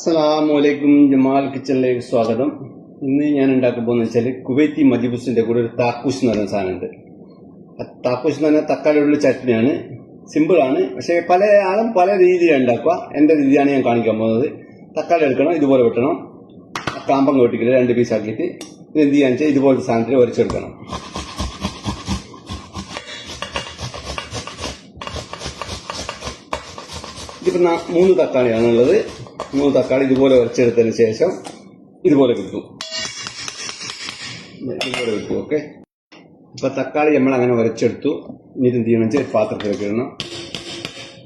അസ്സലാമലൈക്കും ജമാൽ കിച്ചണിലേക്ക് സ്വാഗതം. ഇന്ന് ഞാൻ ഉണ്ടാക്കാൻ പോകുന്നത് വെച്ചാൽ കുവൈത്തി മജിബൂസിന്റെ കൂടെ ഒരു താക്കൂസ് എന്ന് പറയുന്ന സാധനമുണ്ട് താക്കൂസ് എന്ന് പറഞ്ഞാൽ തക്കാളിയുള്ള ചട്നിയാണ്. സിമ്പിൾ ആണ്. പക്ഷേ പല ആളും പല രീതിയിലാണ് ഉണ്ടാക്കുക. എന്റെ രീതിയാണ് ഞാൻ കാണിക്കാൻ പോകുന്നത്. തക്കാളി എടുക്കണം ഇതുപോലെ വെട്ടണം. കാമ്പം കൊട്ടിക്കില്ല രണ്ട് പീസ് ആക്കിയിട്ട്. ഇത് എന്ത് ചെയ്യാന്ന് വെച്ചാൽ ഇതുപോലത്തെ സാധനത്തിൽ ഉരച്ചെടുക്കണം ഇതിപ്പോൾ മൂന്ന് തക്കാളിയാണുള്ളത്. മൂന്ന് തക്കാളി ഇതുപോലെ ഉരച്ചെടുത്തതിന് ശേഷം ഇതുപോലെ കിട്ടും ഇതുപോലെ കിട്ടും ഓക്കെ? ഇപ്പൊ തക്കാളി നമ്മൾ അങ്ങനെ ഉരച്ചെടുത്തു ഇനി എന്ത് ചെയ്യണം വെച്ചാൽ പാത്രത്തിലേക്ക് ഇടണം.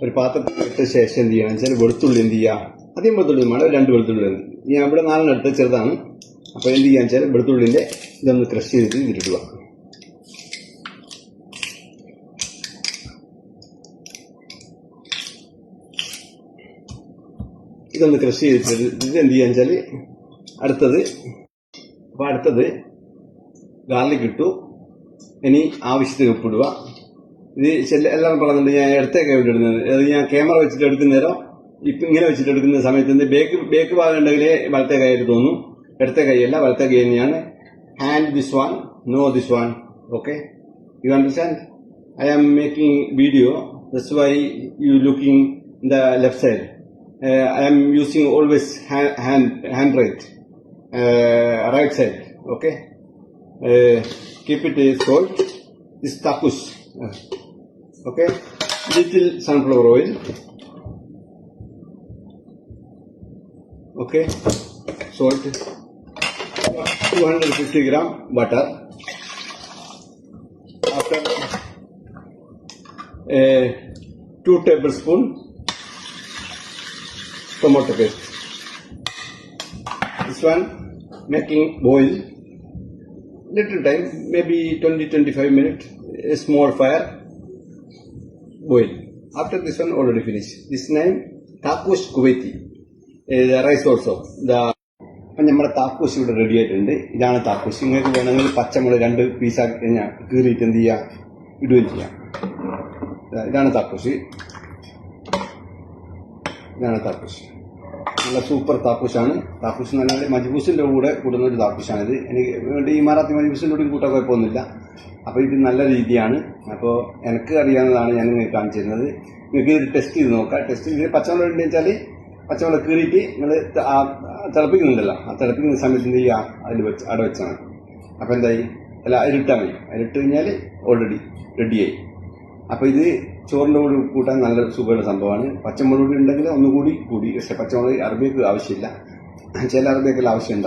ഒരു പാത്രത്തിൽ ഇട്ട ശേഷം എന്ത് ചെയ്യണം വെച്ചാൽ വെളുത്തുള്ളി എന്ത് ചെയ്യുക അധികം വെളുത്തുള്ളി വേണം രണ്ട് വെളുത്തുള്ളി. ഞാൻ ഇവിടെ നാലെണ്ണം എടുത്ത് ചെറുതാണ്. അപ്പോൾ എന്ത് ചെയ്യാന്ന് വെച്ചാൽ വെളുത്തുള്ളിന്റെ ഇതൊന്ന് ക്രഷ് ചെയ്തിട്ട് ഇതിലിടുക. ഇതൊന്ന് കൃഷി ചെയ്തിട്ട് ഇത് എന്ത് ചെയ്യാന്ന് വെച്ചാൽ അടുത്തത് അപ്പോൾ അടുത്തത് ഗാർലിക് ഇട്ടു. ഇനി ആവശ്യത്തിന് ഉപ്പിടുക ഇത് എല്ലാവരും പറഞ്ഞിട്ട് ഞാൻ ഇടത്തേക്ക് ഇടുന്നത്. അത് ഞാൻ ക്യാമറ വെച്ചിട്ട് എടുക്കുന്ന നേരം ഇപ്പം ഇങ്ങനെ വെച്ചിട്ട് എടുക്കുന്ന സമയത്ത് ബേക്ക് ബേക്ക് ഭാഗം ഉണ്ടെങ്കിൽ വലത്തെ കൈയായിട്ട് തോന്നും. ഇടത്തെ കൈയല്ല വലത്തെ കൈ തന്നെയാണ്. Hand this one no this one okay you understand I am making video thus why you looking the left side Uh, I am using always hand hand, hand right, uh, right side. Okay, uh, keep it salt. This takus. Okay, little sunflower oil. Okay, salt. 250 gram butter. After uh, 2 tablespoon tomato paste. This one making boil little time, maybe 20-25 minutes, a small fire, boil. After this one already finished. This name Takus Kuwaiti. Uh, the rice also. The അപ്പം നമ്മുടെ താക്കൂസ് ഇവിടെ ready ആയിട്ടുണ്ട് ഇതാണ് താക്കൂസ് നിങ്ങൾക്ക് വേണമെങ്കിൽ പച്ചമുളക് രണ്ട് പീസാക്കി കഴിഞ്ഞാൽ കീറിയിട്ട് എന്ത് ചെയ്യുക ഇടുകയും ചെയ്യാം ഇതാണ് താക്കൂസ് ഇതാണ് താപ്പൂസ്. നല്ല സൂപ്പർ താപ്പൂസാണ്. താപ്പൂസ് എന്ന് പറഞ്ഞാൽ മജ്ബൂസിന്റെ കൂടെ കൂടുന്ന ഒരു താപ്പൂസാണിത്. എനിക്ക് വേണ്ടി ഈ മാറാത്തി മജ്ബൂസിന്റെ കൂടെ കൂട്ടാൻ കുഴപ്പമൊന്നുമില്ല. അപ്പോൾ ഇത് നല്ല രീതിയാണ്. അപ്പോൾ എനിക്ക് അറിയാവുന്നതാണ് ഞാൻ നിങ്ങൾക്ക് കാണിച്ചു തരുന്നത് നിങ്ങൾക്ക് ഇത് ടെസ്റ്റ് ചെയ്ത് നോക്കാം. ടെസ്റ്റ് ചെയ്ത് പച്ചവെള്ളം ഉണ്ടെന്ന് വെച്ചാൽ പച്ചവെള്ളം കീറിയിട്ട് നിങ്ങൾ തിളപ്പിക്കുന്നുണ്ടല്ലോ. ആ തിളപ്പിക്കുന്ന സമയത്ത് എന്ത് ചെയ്യുക? അതിൽ വെച്ച് അവിടെ വെച്ചാണ്. അപ്പോൾ എന്തായി? അല്ല അരിട്ടാൽ മതി. അരിട്ട് കഴിഞ്ഞാൽ ഓൾറെഡി റെഡിയായി അപ്പൊ ഇത് ചോറിന്റെ കൂടി കൂട്ടാൻ നല്ല സുഖമുള്ള സംഭവമാണ്. പച്ചമുളക് ഉണ്ടെങ്കിൽ ഒന്നുകൂടി കൂടി. പക്ഷെ പച്ചമുളക് അറബിക്ക് ആവശ്യമില്ല. ചില അറബിയൊക്കെ ആവശ്യം ഉണ്ടാവും